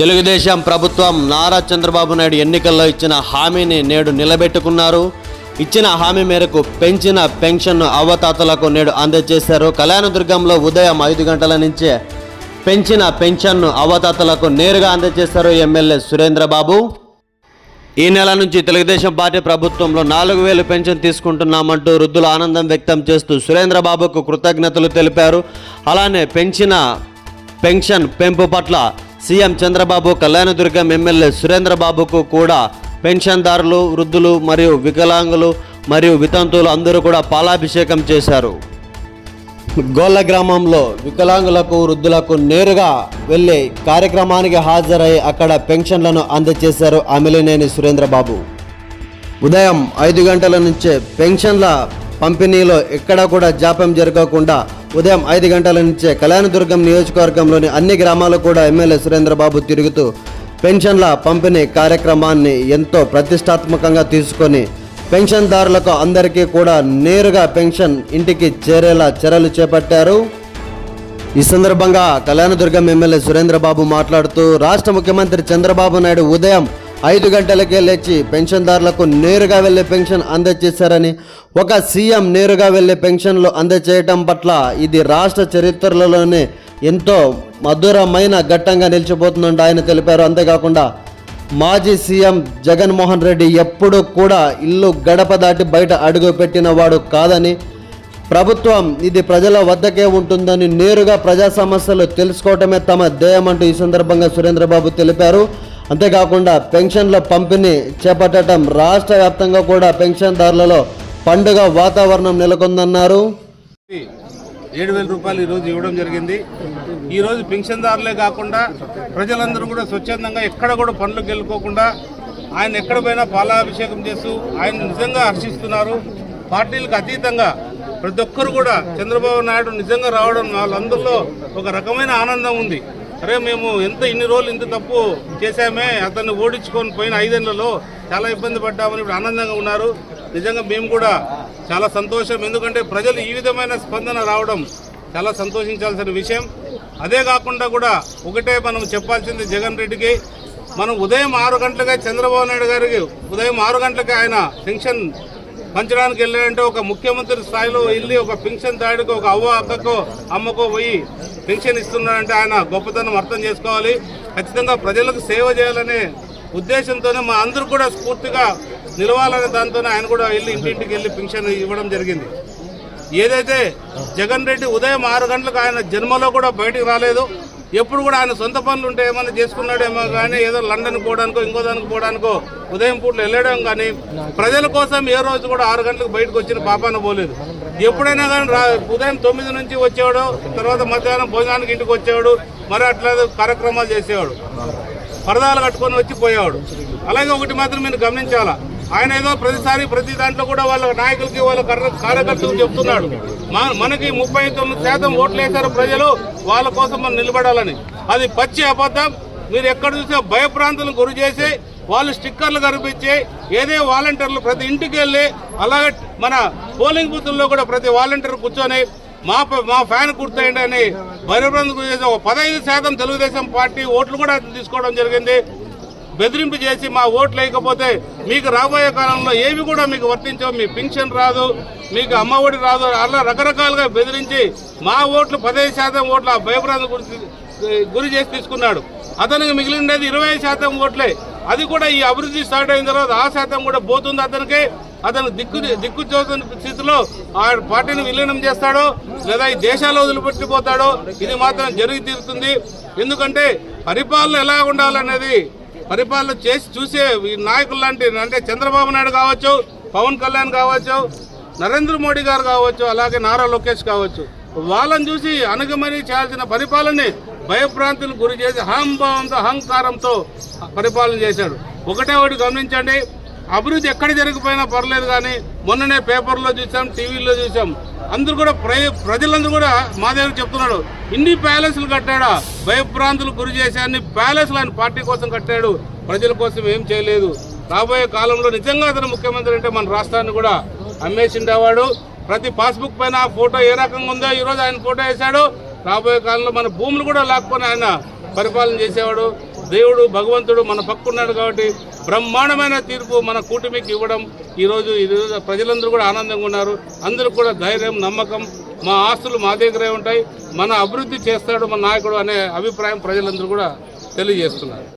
తెలుగుదేశం ప్రభుత్వం నారా చంద్రబాబు నాయుడు ఎన్నికల్లో ఇచ్చిన హామీని నేడు నిలబెట్టుకున్నారు. ఇచ్చిన హామీ మేరకు పెంచిన పెన్షన్ను అవ్వతాతలకు నేడు అందజేశారు. కళ్యాణదుర్గంలో ఉదయం ఐదు గంటల నుంచే పెంచిన పెన్షన్ను అవ్వతాతలకు నేరుగా అందజేశారు ఎమ్మెల్యే సురేంద్రబాబు. ఈ నెల నుంచి తెలుగుదేశం పార్టీ ప్రభుత్వంలో నాలుగు వేలు పెన్షన్ తీసుకుంటున్నామంటూ వృద్ధులు ఆనందం వ్యక్తం చేస్తూ సురేంద్రబాబుకు కృతజ్ఞతలు తెలిపారు. అలానే పెంచిన పెన్షన్ పెంపు పట్ల సీఎం చంద్రబాబు కళ్యాణదుర్గం ఎమ్మెల్యే సురేంద్రబాబుకు కూడా పెన్షన్దారులు వృద్ధులు మరియు వికలాంగులు మరియు వితంతువులు అందరూ కూడా పాలాభిషేకం చేశారు. గోళ్ళ గ్రామంలో వికలాంగులకు వృద్ధులకు నేరుగా వెళ్ళి కార్యక్రమానికి హాజరై అక్కడ పెన్షన్లను అందజేశారు అమిలినేని సురేంద్రబాబు. ఉదయం ఐదు గంటల నుంచే పెన్షన్ల పంపిణీలో ఎక్కడా కూడా జాప్యం జరగకుండా ఉదయం ఐదు గంటల నుంచే కళ్యాణదుర్గం నియోజకవర్గంలోని అన్ని గ్రామాలు కూడా ఎమ్మెల్యే సురేంద్రబాబు తిరుగుతూ పెన్షన్ల పంపిణీ కార్యక్రమాన్ని ఎంతో ప్రతిష్టాత్మకంగా తీసుకొని పెన్షన్దారులకు అందరికీ కూడా నేరుగా పెన్షన్ ఇంటికి చేరేలా చర్యలు చేపట్టారు. ఈ సందర్భంగా కళ్యాణదుర్గం ఎమ్మెల్యే సురేంద్రబాబు మాట్లాడుతూ రాష్ట్ర ముఖ్యమంత్రి చంద్రబాబు నాయుడు ఉదయం ఐదు గంటలకే లేచి పెన్షన్దారులకు నేరుగా వెళ్ళే పెన్షన్ అందజేశారని ఒక సీఎం నేరుగా వెళ్ళే పెన్షన్లు అందజేయటం పట్ల ఇది రాష్ట్ర చరిత్రలోనే ఎంతో మధురమైన ఘట్టంగా నిలిచిపోతుందంటే ఆయన తెలిపారు. అంతేకాకుండా మాజీ సీఎం జగన్మోహన్ రెడ్డి ఎప్పుడూ కూడా ఇల్లు గడప దాటి బయట అడుగు పెట్టిన వాడు కాదని ప్రభుత్వం ఇది ప్రజల వద్దకే ఉంటుందని నేరుగా ప్రజా సమస్యలు తెలుసుకోవటమే తమ ధ్యేయమంటూ ఈ సందర్భంగా సురేంద్రబాబు తెలిపారు. అంతేకాకుండా పెన్షన్ల పంపిణీ చేపట్టడం రాష్ట్ర వ్యాప్తంగా కూడా పెన్షన్దారులలో పండుగ వాతావరణం నెలకొందన్నారు. ఏడు వేల రూపాయలు ఈరోజు ఇవ్వడం జరిగింది. ఈరోజు పెన్షన్దారులే కాకుండా ప్రజలందరూ కూడా స్వచ్ఛందంగా ఎక్కడ కూడా పనులకు వెళ్ళుకోకుండా ఆయన ఎక్కడ పోయినా పాలాభిషేకం చేస్తూ ఆయన నిజంగా హర్షిస్తున్నారు. పార్టీలకు అతీతంగా ప్రతి ఒక్కరు కూడా చంద్రబాబు నాయుడు నిజంగా రావడం వాళ్ళందరిలో ఒక రకమైన ఆనందం ఉంది. అరే మేము ఎంత ఇన్ని రోజులు ఇంత తప్పు చేశామే అతన్ని ఓడించుకొని పోయిన ఐదేళ్ళలో చాలా ఇబ్బంది పడ్డామని ఇప్పుడు ఆనందంగా ఉన్నారు. నిజంగా మేము కూడా చాలా సంతోషం. ఎందుకంటే ప్రజలు ఈ విధమైన స్పందన రావడం చాలా సంతోషించాల్సిన విషయం. అదే కాకుండా కూడా ఒకటే మనం చెప్పాల్సింది జగన్ రెడ్డికి మనం ఉదయం ఆరు గంటలకే చంద్రబాబు నాయుడు గారికి ఉదయం ఆరు గంటలకే ఆయన పెన్షన్ పంచడానికి వెళ్ళాడంటే ఒక ముఖ్యమంత్రి స్థాయిలో వెళ్ళి ఒక పెన్షన్ దాడికి ఒక అవ్వ అక్కకో అమ్మకో పోయి పెన్షన్ ఇస్తున్నాడంటే ఆయన గొప్పతనం అర్థం చేసుకోవాలి. ఖచ్చితంగా ప్రజలకు సేవ చేయాలనే ఉద్దేశంతోనే మా అందరూ కూడా స్ఫూర్తిగా నిలవాలనే దాంతోనే ఆయన కూడా వెళ్ళి ఇంటింటికి వెళ్ళి పెన్షన్ ఇవ్వడం జరిగింది. ఏదైతే జగన్ రెడ్డి ఉదయం ఆరు గంటలకు ఆయన జన్మలో కూడా బయటికి రాలేదు ఎప్పుడు కూడా ఆయన సొంత పనులు ఉంటే ఏమైనా చేసుకున్నాడేమో కానీ ఏదో లండన్ పోవడానికో ఇంకో దానికి పోవడానికో ఉదయం పూటలు వెళ్ళడం కానీ ప్రజల కోసం ఏ రోజు కూడా ఆరు గంటలకు బయటకు వచ్చిన పాపాన పోలేదు. ఎప్పుడైనా కానీ రా ఉదయం తొమ్మిది నుంచి వచ్చేవాడు తర్వాత మధ్యాహ్నం భోజనానికి ఇంటికి వచ్చేవాడు మరి అట్లా కార్యక్రమాలు చేసేవాడు. పరదాలు కట్టుకొని వచ్చి పోయేవాడు. అలాగే ఒకటి మాత్రం మీరు గమనించాలా ఆయన ఏదో ప్రతిసారి ప్రతి దాంట్లో కూడా వాళ్ళ నాయకులకి వాళ్ళ కర్ర- కార్యకర్తలకు చెప్తున్నాడు. మా- మనకి ముప్పై తొమ్మిది శాతం ఓట్లు వేశారు ప్రజలు వాళ్ళ కోసం మనం నిలబడాలని. అది పచ్చి అబద్ధం. మీరు ఎక్కడ చూసినా భయప్రాంతులను గురి చేసి వాళ్ళు స్టిక్కర్లు కనిపించి ఏదే వాలంటీర్లు ప్రతి ఇంటికి వెళ్ళి అలాగే మన పోలింగ్ బూత్ల్లో కూడా ప్రతి వాలంటీర్ కూర్చొని మా మా ఫ్యాన్ గుర్తయిండి అని భయప్రాంతం గురి చేసి ఒక పదహైదు శాతం తెలుగుదేశం పార్టీ ఓట్లు కూడా తీసుకోవడం జరిగింది. బెదిరింపు చేసి మా ఓట్లు వేయకపోతే మీకు రాబోయే కాలంలో ఏవి కూడా మీకు వర్తించవు. మీ పింఛన్ రాదు మీకు అమ్మఒడి రాదు. అలా రకరకాలుగా బెదిరించి మా ఓట్లు పదహైదు శాతం ఓట్లు ఆ భయప్రాంతం గురించి గురి చేసి తీసుకున్నాడు. అతనికి మిగిలినది ఇరవై శాతం ఓట్లే. అది కూడా ఈ అభివృద్ధి స్టార్ట్ అయిన తర్వాత ఆ శాతం కూడా పోతుంది అతనికి. అతను దిక్కు దిక్కు చూసిన స్థితిలో ఆ పార్టీని విలీనం చేస్తాడో లేదా ఈ దేశాల్లో వదిలిపెట్టిపోతాడో ఇది మాత్రం జరిగి తీరుతుంది. ఎందుకంటే పరిపాలన ఎలా ఉండాలనేది పరిపాలన చేసి చూసే ఈ నాయకులు లాంటి అంటే చంద్రబాబు నాయుడు కావచ్చు పవన్ కళ్యాణ్ కావచ్చు నరేంద్ర మోడీ గారు కావచ్చు అలాగే నారా లోకేష్ కావచ్చు. వాళ్ళని చూసి అనుగమని చేయాల్సిన పరిపాలనని భయభ్రాంతులు గురి చేసి అహంభావంతో అహంకారంతో పరిపాలన చేశాడు. ఒకటే ఒకటి గమనించండి అభివృద్ధి ఎక్కడ జరిగిపోయినా పర్లేదు కానీ మొన్ననే పేపర్లో చూసాం టీవీలో చూసాం. అందరూ కూడా ప్ర- ప్రజలందరూ కూడా మా దగ్గర చెప్తున్నాడు ఇన్ని ప్యాలెస్లు కట్టాడా? భయభ్రాంతులు గురి చేసి అన్ని ప్యాలెస్లు ఆయన పార్టీ కోసం కట్టాడు ప్రజల కోసం ఏం చేయలేదు. రాబోయే కాలంలో నిజంగా అతను ముఖ్యమంత్రి అంటే మన రాష్ట్రాన్ని కూడా అమ్మేసిండేవాడు. ప్రతి పాస్బుక్ పైన ఆ ఫోటో ఏ రకంగా ఉందో ఈరోజు ఆయన ఫోటో వేశాడు. రాబోయే కాలంలో మన భూములు కూడా లాక్కొని ఆయన పరిపాలన చేసేవాడు. దేవుడు భగవంతుడు మన పక్కున్నాడు కాబట్టి బ్రహ్మాండమైన తీర్పు మన కూటమికి ఇవ్వడం. ఈరోజు ఈరోజు ప్రజలందరూ కూడా ఆనందంగా ఉన్నారు. అందరూ కూడా ధైర్యం నమ్మకం మా ఆస్తులు మా దగ్గరే ఉంటాయి. మన అభివృద్ధి చేస్తాడు మన నాయకుడు అనే అభిప్రాయం ప్రజలందరూ కూడా తెలియజేస్తున్నారు.